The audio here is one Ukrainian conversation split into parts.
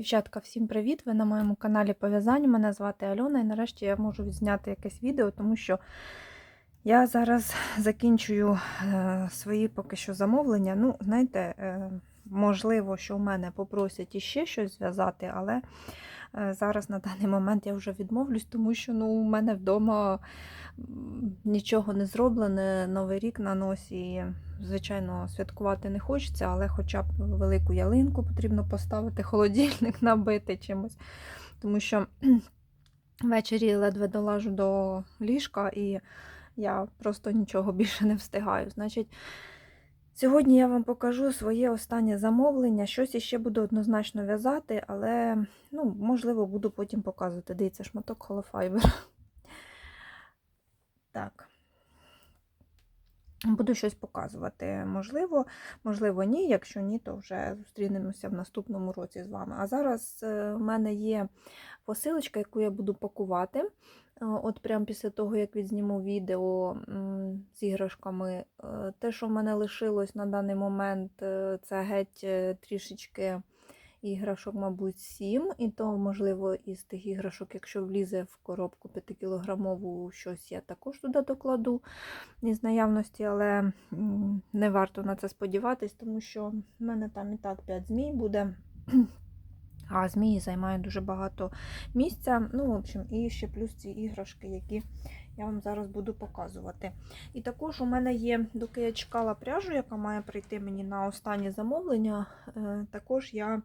Дівчатка, всім привіт! Ви на моєму каналі Пов'язання. Мене звати Альона, і нарешті я можу відзняти якесь відео, тому що я зараз закінчую е, свої поки що замовлення. Ну, знаєте, е, можливо, що в мене попросять іще щось зв'язати, але зараз на даний момент я вже відмовлюсь, тому що ну, у мене вдома нічого не зроблене, новий рік на носі. Звичайно, святкувати не хочеться, але хоча б велику ялинку потрібно поставити, холодильник набити чимось. Тому що ввечері ледве долажу до ліжка і я просто нічого більше не встигаю. Значить, сьогодні я вам покажу своє останнє замовлення. Щось іще буду однозначно в'язати, але, ну, можливо, буду потім показувати. Дивіться, шматок холофайбер. Так. Буду щось показувати. Можливо, можливо, ні. Якщо ні, то вже зустрінемося в наступному році з вами. А зараз е, в мене є посилочка, яку я буду пакувати. От прямо після того, як відзніму відео з іграшками. Е, Те, що в мене лишилось на даний момент, е, це геть е, трішечки іграшок, мабуть, 7. І то, можливо, із тих іграшок, якщо влізе в коробку 5-кілограмову щось, я також туди докладу із наявності, але не варто на це сподіватись, тому що в мене там і так 5 змій буде. А змії займають дуже багато місця. Ну, в общем, і ще плюс ці іграшки, які я вам зараз буду показувати. І також у мене є, доки я чекала пряжу, яка має прийти мені на останнє замовлення, е, також я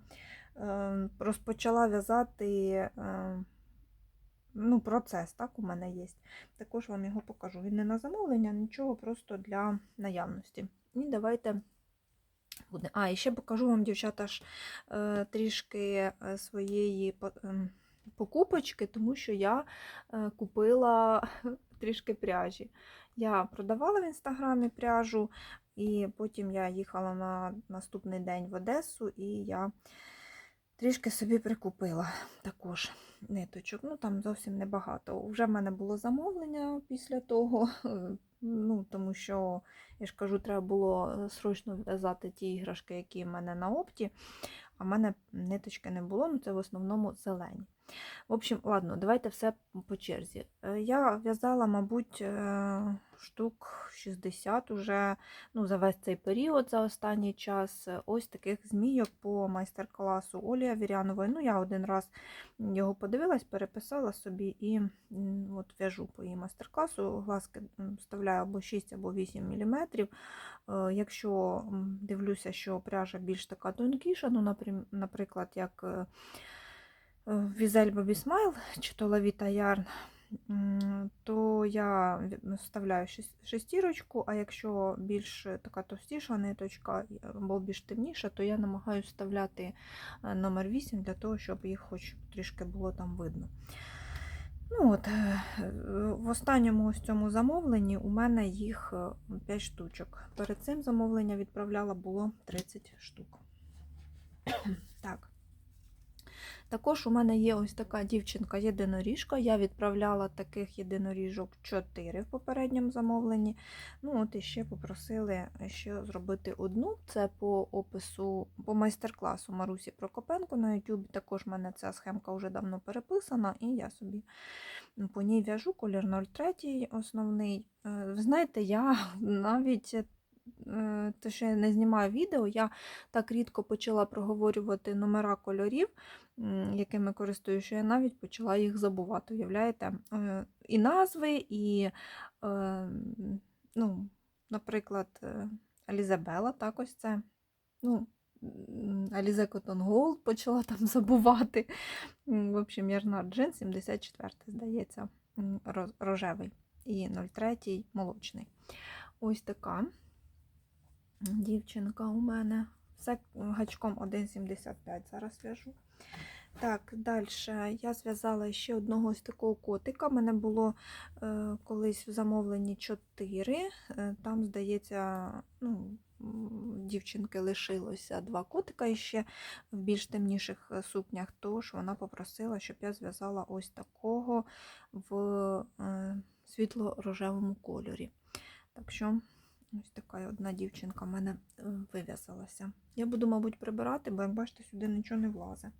е, розпочала в'язати е, ну, процес, так, у мене є. Також вам його покажу. Він не на замовлення, нічого, просто для наявності. І давайте буде. А, і ще покажу вам, дівчата, ж е, трішки е, своєї покупочки, тому що я е, купила трішки пряжі. Я продавала в інстаграмі пряжу, і потім я їхала на наступний день в Одесу, і я трішки собі прикупила також ниточок. Ну там зовсім небагато. Вже в мене було замовлення після того. Ну, тому що, я ж кажу, треба було е, срочно в'язати ті іграшки, які в мене на опті, а в мене ниточки не було, ну це в основному зелені. В общем, ладно, давайте все по черзі. Е, Я в'язала, мабуть, е, штук 60 уже ну, за весь цей період, за останній час. е, Ось таких змійок по майстер-класу Олі Авірянової. Ну, я один раз його подивилась, переписала собі і от в'яжу по її майстер-класу. Глазки вставляю або 6, або 8 мм. Якщо дивлюся, що пряжа більш така тонкіша, ну, наприклад, як е, Візель Бобі Смайл чи то Лавіта Ярн, то я вставляю шестірочку, а якщо більш така товстіша ниточка або більш темніша, то я намагаюся вставляти е, номер 8 для того, щоб їх хоч трішки було там видно. Ну от, е, В останньому ось цьому замовленні у мене їх 5 штучок. Перед цим замовлення відправляла було 30 штук. Так. Також у мене є ось така дівчинка-єдиноріжка. Я відправляла таких єдиноріжок 4 в попередньому замовленні. Ну, от іще попросили ще зробити одну. Це по опису, по майстер-класу Марусі Прокопенко на YouTube. Також в мене ця схемка вже давно переписана, і я собі по ній в'яжу колір 03 основний. Е, знаєте, я навіть. е, Те, що я не знімаю відео, я так рідко почала проговорювати номера кольорів, якими користуюсь, що я навіть почала їх забувати. Уявляєте? Е, І назви, і, е, ну, наприклад, е, Алізабела, так ось це. Ну, Алізе Котон Голд почала там забувати. В общем, Ярнар Джин 74, здається, рожевий. І 03 молочний. Ось така дівчинка у мене. Все гачком 1,75 зараз в'яжу. Так, далі я зв'язала ще одного ось такого котика. У мене було е, колись в замовленні 4. Е, там, здається, ну, дівчинки лишилося два котика іще в більш темніших е, сукнях, тож вона попросила, щоб я зв'язала ось такого в е, світло-рожевому кольорі. Так що Ось така одна дівчинка в мене е, вив'язалася. Я буду, мабуть, прибирати, бо, як бачите, сюди нічого не влазить.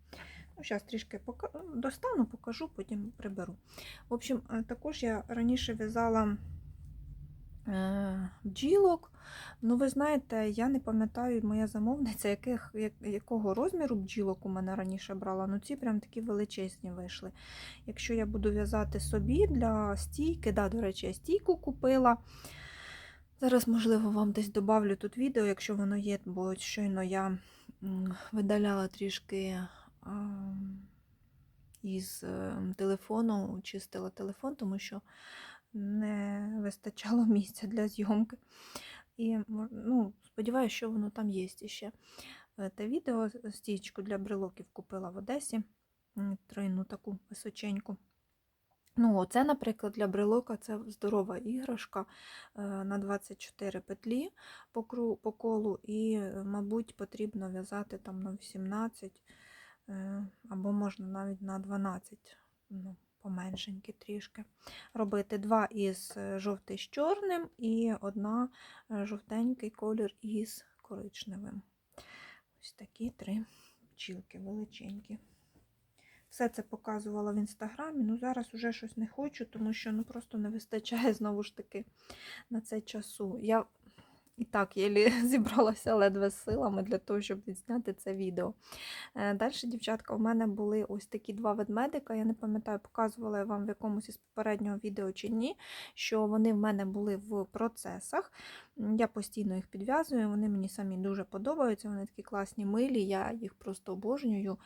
Ну, зараз трішки пока... достану, покажу, потім приберу. В общем, е, також я раніше в'язала е, бджілок. Ну, ви знаєте, я не пам'ятаю, моя замовниця, яких, як, якого розміру бджілок у мене раніше брала. Ну, ці прям такі величезні вийшли. Якщо я буду в'язати собі для стійки, да, до речі, я стійку купила. Зараз, можливо, вам десь добавлю тут відео, якщо воно є, бо щойно я видаляла трішки із е, телефону, чистила телефон, тому що не вистачало місця для зйомки. І ну, сподіваюся, що воно там є ще. Е, Те відео стічку для брелоків купила в Одесі. Тройну таку височеньку. Ну, оце, наприклад, для брелока це здорова іграшка е, на 24 петлі по, по колу, і, е, мабуть, потрібно в'язати там на 18 е, або можна навіть на 12, ну, поменшенькі трішки. Робити два із жовтий з чорним і одна жовтенький колір із коричневим. Ось такі три бджілки величенькі. Все це показувала в інстаграмі. Ну зараз уже щось не хочу, тому що ну просто не вистачає знову ж таки на це часу. Я і так єлі зібралася ледве з силами для того, щоб відзняти це відео. Далі, дівчатка, у мене були ось такі два ведмедика. Я не пам'ятаю, показувала я вам в якомусь із попереднього відео чи ні, що вони в мене були в процесах. Я постійно їх підв'язую, вони мені самі дуже подобаються, вони такі класні, милі, я їх просто обожнюю.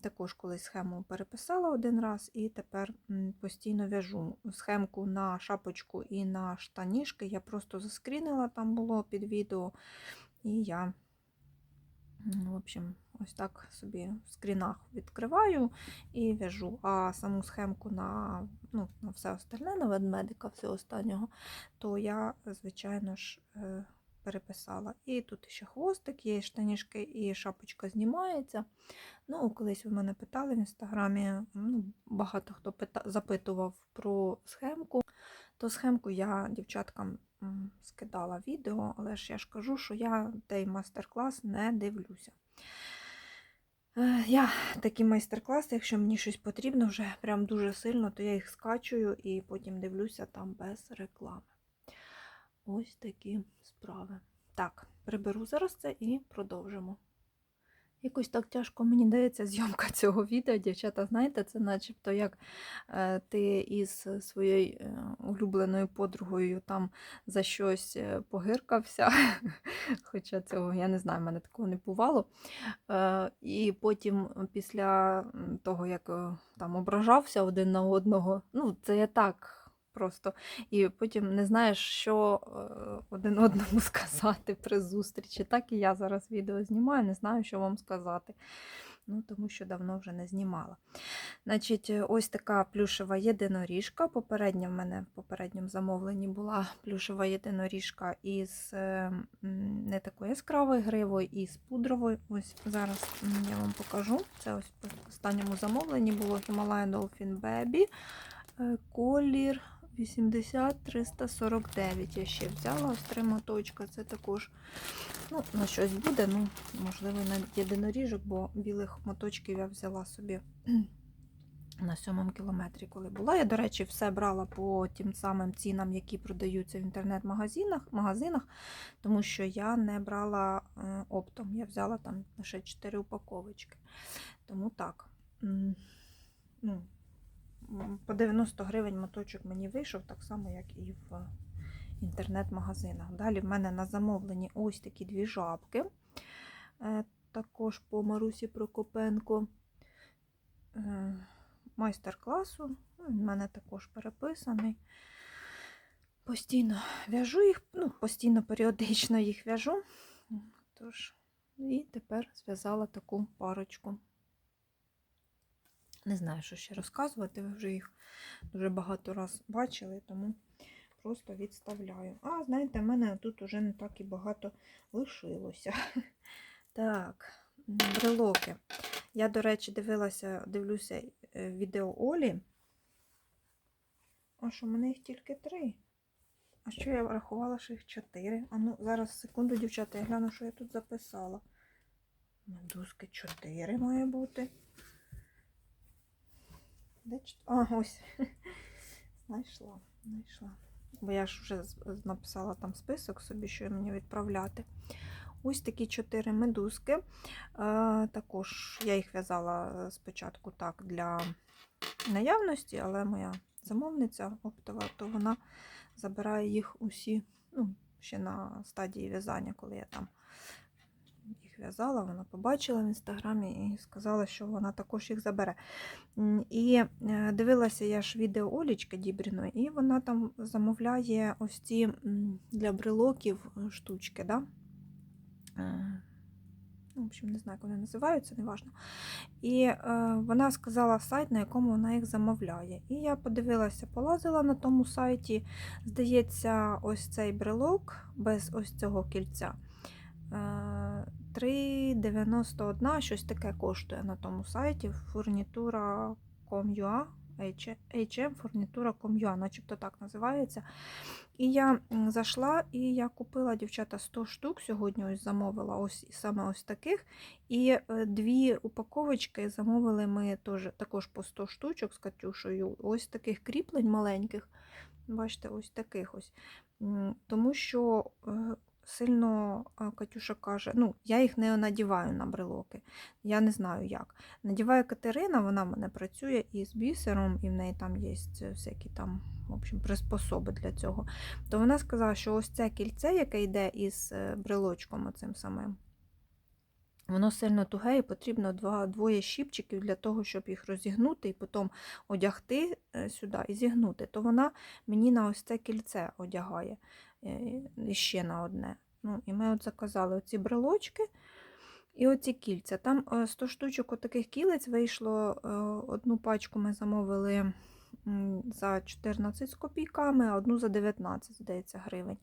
Також колись схему переписала один раз і тепер постійно в'яжу схемку на шапочку і на штанішки. Я просто заскрінила, там було під відео, і я, в общем, ось так собі в скрінах відкриваю і в'яжу. А саму схемку на, ну, на все остальне, на ведмедика, все останнього, то я, звичайно ж, е, переписала. І тут ще хвостик, є штанішки, і шапочка знімається. Ну, колись ви мене питали в інстаграмі, ну, багато хто запитував про схемку. То схемку я дівчаткам скидала відео, але ж я ж кажу, що я той майстер-клас не дивлюся. Е, Я такі майстер-класи, якщо мені щось потрібно вже прям дуже сильно, то я їх скачую і потім дивлюся там без реклами. Ось такі справи. Так, приберу зараз це і продовжимо. Якось так тяжко мені дається зйомка цього відео, дівчата. Знаєте, це начебто як е, ти із своєю е, улюбленою подругою там за щось е, погиркався. Хоча цього я не знаю, в мене такого не бувало. Е, і потім, після того, як е, там ображався один на одного, ну, це я так. Просто і потім не знаєш, що е, один одному сказати при зустрічі. Так і я зараз відео знімаю, не знаю, що вам сказати. Ну, тому що давно вже не знімала. Значить, е, ось така плюшева єдиноріжка. Попередня в мене в попередньому замовленні була плюшева єдиноріжка із е, не такою яскравою гривою, і з пудровою. Ось зараз я вам покажу. Це ось в останньому замовленні було Himalayan Dolphin Baby. Колір 80-349 я ще взяла ось три моточка. Це також ну, на щось буде. Ну, можливо, на єдиноріжок, бо білих моточків я взяла собі на сьомому кілометрі, коли була. Я, до речі, все брала по тим самим цінам, які продаються в інтернет-магазинах, магазинах, тому що я не брала е, оптом. Я взяла там лише 4 упаковочки. Тому так. Ну, по 90 гривень моточок мені вийшов, так само, як і в інтернет-магазинах. Далі в мене на замовленні ось такі дві жабки. Е, Також по Марусі Прокопенко е, майстер-класу. Ну, Він в мене також переписаний. Постійно в'яжу їх, ну, постійно періодично їх в'яжу. Тож, і тепер зв'язала таку парочку. Не знаю, що ще розказувати. Ви вже їх дуже багато раз бачили, тому просто відставляю. А, знаєте, в мене тут уже не так і багато лишилося. Так, брелоки. Я, до речі, дивилася, дивлюся е, відео Олі. А що, в мене їх тільки три. А що я врахувала, що їх чотири? А ну, зараз секунду, дівчата, я гляну, що я тут записала. Медузки чотири має бути. Де чот- А, ось. Знайшла, знайшла. Бо я ж вже написала там список собі, що мені відправляти. Ось такі чотири медузки. Е, також я їх в'язала е, спочатку так для наявності, але моя замовниця оптова, то вона забирає їх усі ну, ще на стадії в'язання, коли я там їх в'язала, вона побачила в інстаграмі і сказала, що вона також їх забере. І е, дивилася я ж відео Олічки Дібріної, і вона там замовляє ось ці для брелоків е, штучки. Да? Е, Ну, в общем, не знаю, як вони називаються, неважно. І е, вона сказала сайт, на якому вона їх замовляє. І я подивилася, полазила на тому сайті. Здається, ось цей брелок без ось цього кільця. Е, 3,91, щось таке коштує на тому сайті. Фурнітура.com.ua HM фурнітура.com.ua, начебто так називається. І я зайшла і я купила дівчата 100 штук. Сьогодні ось замовила ось саме ось таких. І е, дві упаковочки замовили ми теж, також по 100 штучок з Катюшею. Ось таких кріплень маленьких. Бачите, ось таких ось. Тому що е, сильно е, Катюша каже, ну, я їх не надіваю на брелоки. Я не знаю як. Надіває Катерина, вона в мене працює із бісером, і в неї там є всякі там в общем, приспособи для цього. То вона сказала, що ось це кільце, яке йде із е, брелочком оцим самим, воно сильно туге і потрібно два, двоє щіпчиків для того, щоб їх розігнути і потім одягти е, сюди і зігнути. То вона мені на ось це кільце одягає е, і ще на одне. Ну, і ми от заказали оці брелочки і оці кільця. Там е, 100 штучок отаких кілець вийшло. е, Одну пачку ми замовили за 14 з копійками, а одну за 19, здається, гривень.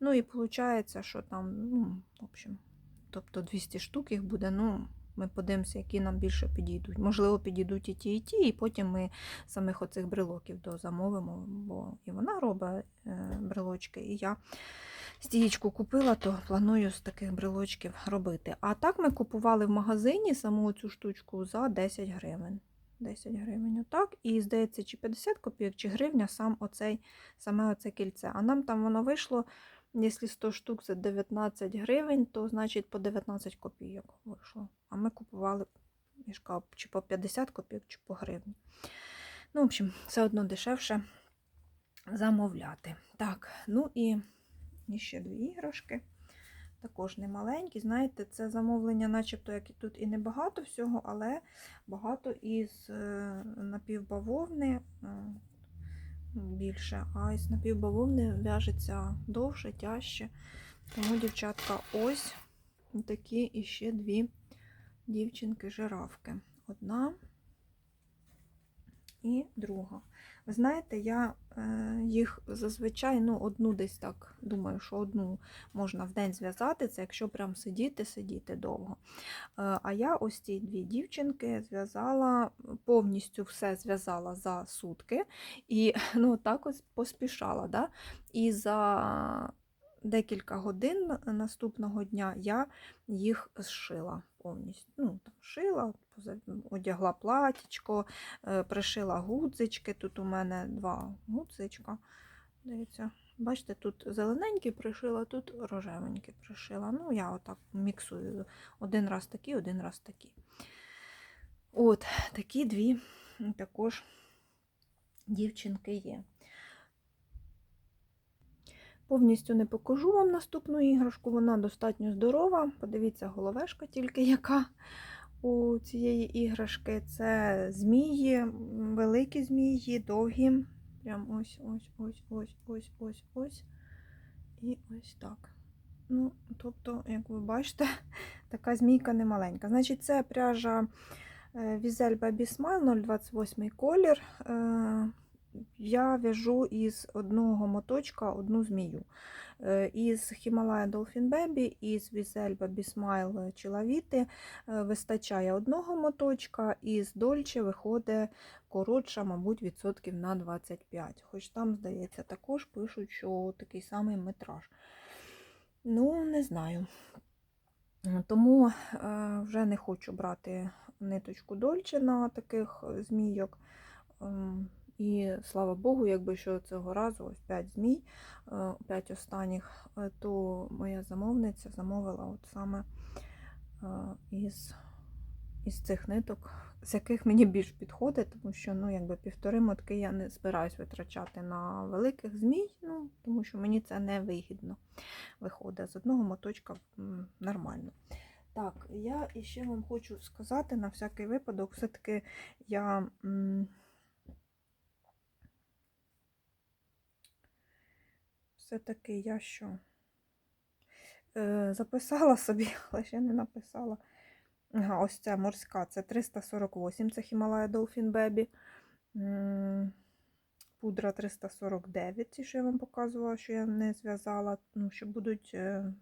Ну і виходить, що там, ну, в общем, тобто 200 штук їх буде. ну, Ми подивимося, які нам більше підійдуть. Можливо, підійдуть і ті, і ті, і потім ми самих оцих брелоків дозамовимо, бо і вона робить е, брелочки, і я стієчку купила, то планую з таких брелочків робити. А так ми купували в магазині саму цю штучку за 10 гривень. 10 гривень отак. І здається, чи 50 копійок, чи гривня сам оцей, саме оце кільце. А нам там воно вийшло, якщо 100 штук за 19 гривень, то значить по 19 копійок вийшло. А ми купували кажу, чи по 50 копійок, чи по гривні. Ну, в общем, все одно дешевше замовляти. Так, ну і ще дві іграшки. Також не маленькі. Знаєте, це замовлення, начебто, як і тут і небагато всього, але багато із е, напівбавовни е, більше, а із напівбавовни в'яжеться довше, тяжче. Тому, дівчатка, ось такі іще дві дівчинки-жирафки. Одна і друга. Ви знаєте, я їх зазвичай ну, одну десь так думаю, що одну можна в день зв'язати, це якщо прям сидіти, сидіти довго. Е, а я ось ці дві дівчинки зв'язала, повністю все зв'язала за сутки і ну, так ось поспішала. Да? І за декілька годин наступного дня я їх зшила повністю. Ну, там, шила, одягла платічко, е, пришила гудзички. Тут у мене два гудзичка. Дивіться, бачите, тут зелененький пришила, тут рожевенький пришила. Ну, я отак міксую. Один раз такі, один раз такі. От, такі дві також дівчинки є. Повністю не покажу вам наступну іграшку, вона достатньо здорова. Подивіться, головешка тільки яка у цієї іграшки. Це змії, великі змії, довгі. Прям ось, ось, ось, ось, ось, ось, ось. І ось так. Ну, тобто, як ви бачите, така змійка не маленька. Значить, це пряжа е, Візель Baby Smile 028 колір. Е, Я в'яжу із одного моточка одну змію. Е, Із Himalaya Dolphin Baby, із Візель Baby Smile Чилавіти вистачає одного моточка, і з Dolce виходить коротша, мабуть, відсотків на 25. Хоч там, здається, також пишуть, що такий самий метраж. Ну, не знаю. Тому е, вже не хочу брати ниточку Дольче на таких змійок. І слава Богу, якби що цього разу ось 5 змій, 5 останніх, е, то моя замовниця замовила от саме е, із, із цих ниток, з яких мені більш підходить, тому що ну, якби півтори мотки я не збираюсь витрачати на великих змій, ну, тому що мені це не вигідно виходить. З одного моточка нормально. Так, я іще вам хочу сказати на всякий випадок, все-таки я. Все-таки я що? Е, записала собі, але ще не написала. Ага, ось ця морська, це 348, це Himalaya Dolphin Baby. Пудра 349, ті, що я вам показувала, що я не зв'язала, ну, що будуть е,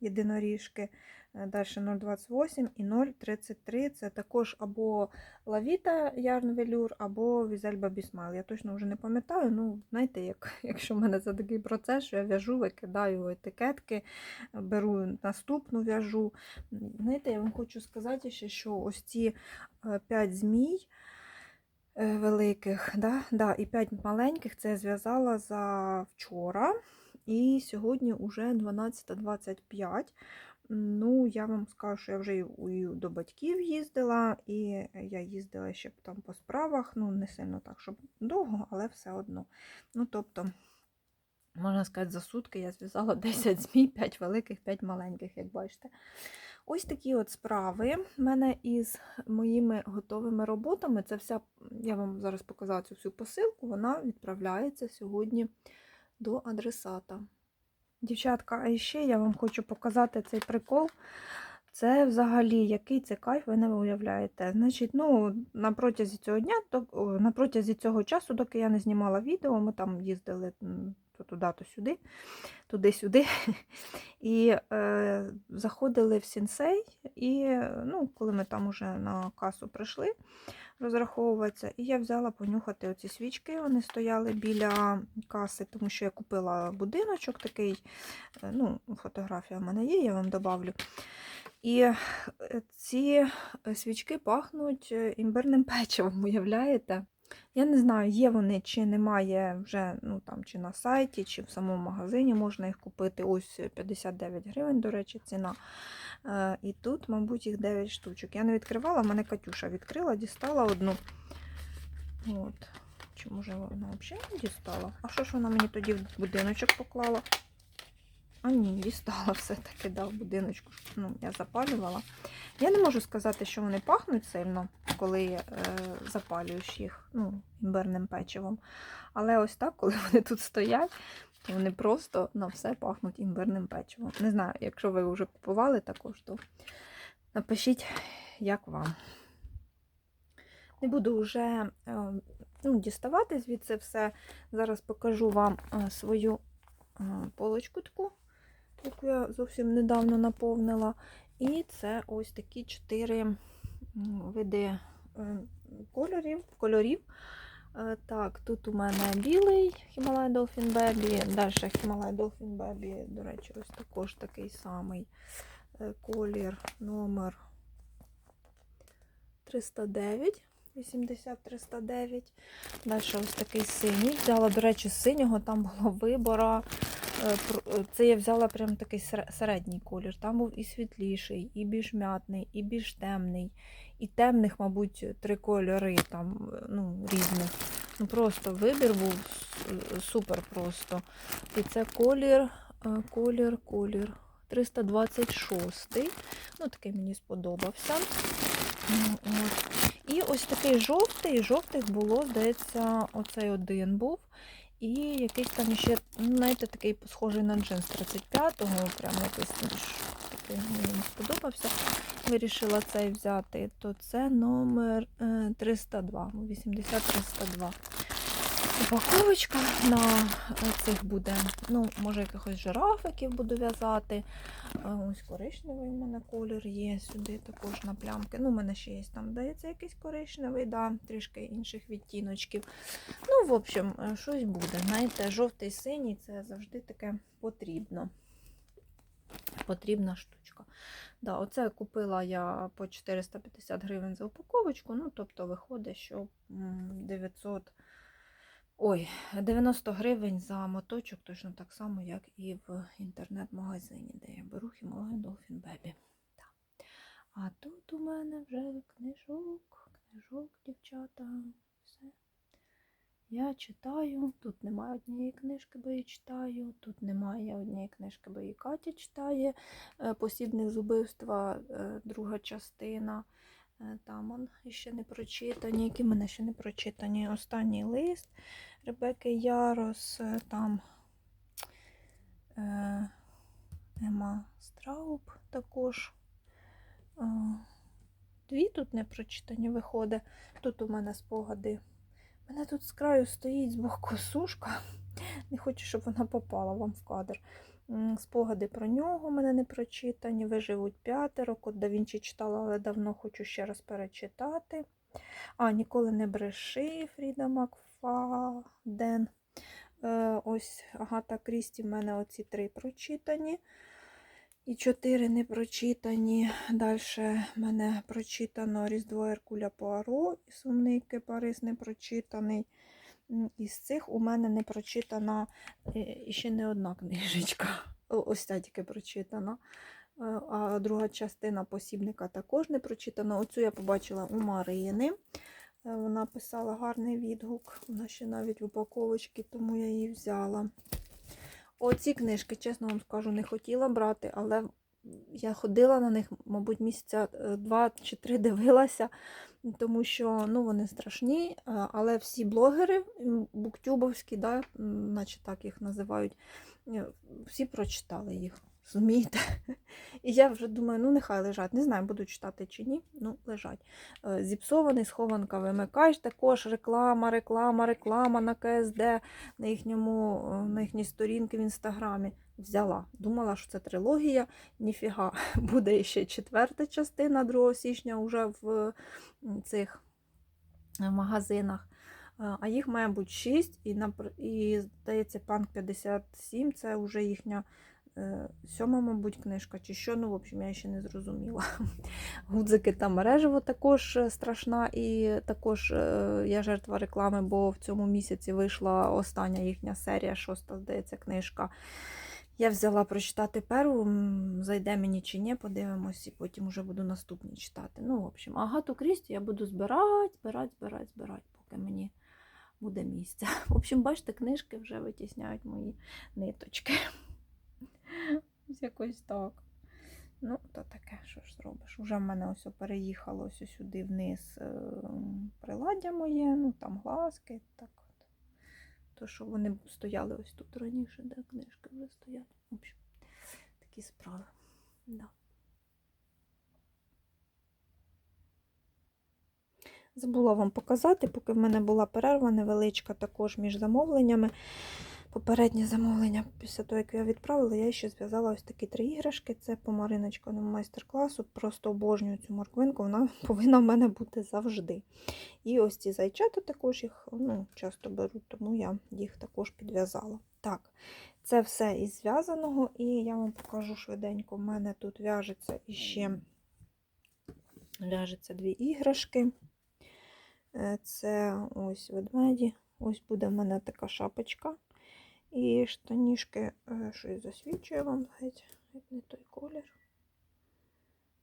єдиноріжки. Далі 0,28 і 0,33 це також або Лавіта Ярн Велюр, або Візель Бабі Я точно вже не пам'ятаю. Ну, знаєте, як, якщо в мене це такий процес, що я в'яжу, викидаю етикетки, беру наступну в'яжу. Знаєте, я вам хочу сказати ще, що ось ці 5 змій. е, Великих, да? Да, і 5 маленьких це я зв'язала за вчора. І сьогодні вже 12.25. Ну, я вам скажу, що я вже до батьків їздила, і я їздила ще там по справах. Ну, не сильно так, щоб довго, але все одно. Ну, тобто, можна сказати, за сутки я зв'язала 10 змій, 5 великих, 5 маленьких, як бачите. Ось такі от справи. У мене із моїми готовими роботами. Це вся, я вам зараз показала цю всю посилку, вона відправляється сьогодні до адресата. Дівчатка, а ще я вам хочу показати цей прикол. Це взагалі який це кайф, ви не уявляєте. Значить, ну, на протязі цього дня, на протязі цього часу, доки я не знімала відео, ми там їздили то туди, то сюди, туди-сюди. І е, заходили в сінсей, і ну, коли ми там уже на касу прийшли розраховуватися, і я взяла понюхати оці свічки. Вони стояли біля каси, тому що я купила будиночок такий. е, Ну, фотографія в мене є, я вам добавлю. І е, ці свічки пахнуть е, імбирним печивом, уявляєте? Я не знаю, є вони чи немає вже ну, там, чи на сайті, чи в самому магазині можна їх купити. Ось 59 гривень, до речі, ціна. Е, І тут, мабуть, їх 9 штучок. Я не відкривала, мене Катюша відкрила, дістала одну. От. Чи може вона взагалі не дістала? А що ж вона мені тоді в будиночок поклала? А ні, дістала все-таки, да, в будиночку. Ну, я запалювала. Я не можу сказати, що вони пахнуть сильно, коли е, запалюєш їх ну, імбирним печивом. Але ось так, коли вони тут стоять, то вони просто на все пахнуть імбирним печивом. Не знаю, якщо ви вже купували також, то напишіть, як вам. Не буду вже е, ну, діставати звідси все. Зараз покажу вам е, свою е, полочку таку, яку я зовсім недавно наповнила. І це ось такі чотири види е, кольорів. кольорів. Е, Так, тут у мене білий Himalaya Dolphin Baby, далі Himalaya Dolphin Baby, до речі, ось також такий самий е, колір, номер 309. 80 309. Далі ось такий синій. Взяла, до речі, синього, там було вибора. Е, е, Це я взяла прям такий середній колір. Там був і світліший, і більш м'ятний, і більш темний. І темних, мабуть, три кольори там, е, ну, різних. Ну, просто вибір був супер просто. І це колір, колір, колір. 326. Ну, такий мені сподобався. І ось такий жовтий, жовтих було, здається, оцей один був. І якийсь там ще, ну, знаєте, такий схожий на джинс 35-го, прям якийсь такий мені сподобався. Вирішила цей взяти, то це номер е, 302, 80-302. Упаковочка на е, цих буде. Ну, може, якихось жирафиків буду в'язати. Е, Ось коричневий у мене колір є сюди також на плямки. Ну, у мене ще є там, здається, якийсь коричневий, да, трішки інших відтіночків. Ну, в общем, е, щось буде. Знаєте, жовтий синій це завжди таке потрібно. Потрібна штучка. Да, оце купила я по 450 гривень за упаковочку. Ну, тобто виходить, що м, 900. Ой, 90 гривень за моточок, точно так само, як і в інтернет-магазині, де я беру Himalayan Dolphin Baby. Так. А тут у мене вже книжок, книжок, дівчата. Все. Я читаю. Тут немає однієї книжки, бо я читаю. Тут немає однієї книжки, бо її Катя читає. Е, Посібник з убивства, е, друга частина. Е, Там ще не прочитані, які в мене ще не прочитані. Останній лист Ребекки Ярос, е, там е, Ема Страуб також. Е, Дві тут не прочитані виходить. Тут у мене спогади. У мене тут з краю стоїть з боку сушка. Не хочу, щоб вона попала вам в кадр. Спогади про нього у мене не прочитані. Виживуть п'ятеро. Код да Вінчі читала, але давно хочу ще раз перечитати. А, ніколи не бреши Фріда Макфаден. Е, ось Агата Крісті в мене оці три прочитані. І чотири не прочитані. Далі мене прочитано Різдво Еркуля Пуаро і Сумний Кипарис не прочитаний. Із цих у мене не прочитана е, ще не одна книжечка. Ось ця тільки прочитана. Е, А друга частина посібника також не прочитана. Оцю я побачила у Марини. Е, Вона писала гарний відгук. Вона ще навіть в упаковочці, тому я її взяла. Оці книжки, чесно вам скажу, не хотіла брати, але я ходила на них, мабуть, місяця два чи три дивилася, тому що ну, вони страшні, але всі блогери буктюбовські, да, наче так їх називають, е, всі прочитали їх. Розумієте? І я вже думаю, ну нехай лежать. Не знаю, буду читати чи ні. Ну, лежать. Е, Зіпсований, схованка вимикаєш. Також реклама, реклама, реклама на КСД на, їхньому, е, на їхній сторінці в інстаграмі. Взяла. Думала, що це трилогія. Ніфіга, буде ще четверта частина 2 січня вже в цих е, магазинах. А їх має бути 6, і, і здається, Панк 57 це вже їхня сьома, мабуть, книжка, чи що, ну, в общем, я ще не зрозуміла. Гудзики та мережево також е, страшна, і також е, я жертва реклами, бо в цьому місяці вийшла остання їхня серія, шоста, здається, книжка. Я взяла прочитати перву, зайде мені чи ні, подивимось, і потім вже буду наступні читати. Ну, в общем, Агату Крісті я буду збирати, збирати, збирати, збирати, поки мені буде місце. В общем, бачите, книжки вже витісняють мої ниточки. Ось якось так. Ну, то таке, що ж зробиш. Уже в мене ось переїхало ось сюди вниз е, приладдя моє, ну там глазки, так от. То, що вони стояли ось тут раніше, де книжки вже стоять. В общем, такі справи. Да. Забула вам показати, поки в мене була перерва невеличка також між замовленнями. Попереднє замовлення, після того, як я відправила, я ще зв'язала ось такі три іграшки. Це по Мариночканому майстер-класу. Просто обожнюю цю морквинку, вона повинна в мене бути завжди. І ось ці зайчата також їх ну, часто беруть, тому я їх також підв'язала. Так, це все із зв'язаного, і я вам покажу швиденько. У мене тут в'яжеться іще в'яжеться дві іграшки. Е, Це ось ведмеді. Ось буде в мене така шапочка. І штанішки, е, щось засвічує вам геть, не той колір.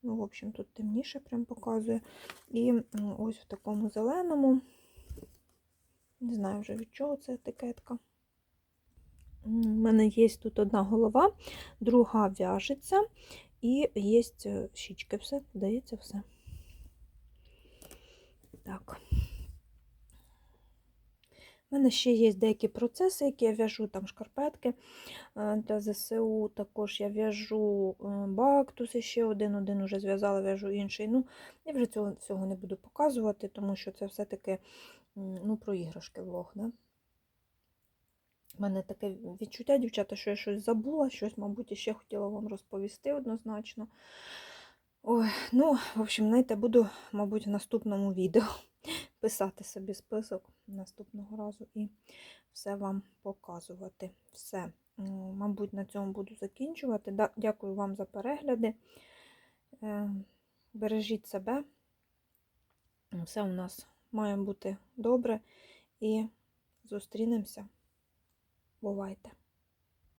Ну, в общем, тут темніше прям показує. І ось в такому зеленому. Не знаю вже від чого це етикетка. У мене є тут одна голова, друга в'яжеться, і є щічки. Все, здається, все. Так. У мене ще є деякі процеси, які я в'яжу там шкарпетки е, для ЗСУ. Також я в'яжу е, бактус ще один, один уже зв'язала, в'яжу інший. Ну, я вже цього всього не буду показувати, тому що це все-таки ну, про іграшки влог. Да? У мене таке відчуття, дівчата, що я щось забула, щось, мабуть, ще хотіла вам розповісти однозначно. Ой, ну, в общем, знаєте, буду, мабуть, в наступному відео писати собі список наступного разу і все вам показувати. Все, мабуть, на цьому буду закінчувати. Дякую вам за перегляди. Е, Бережіть себе. Все у нас має бути добре. І зустрінемося. Бувайте!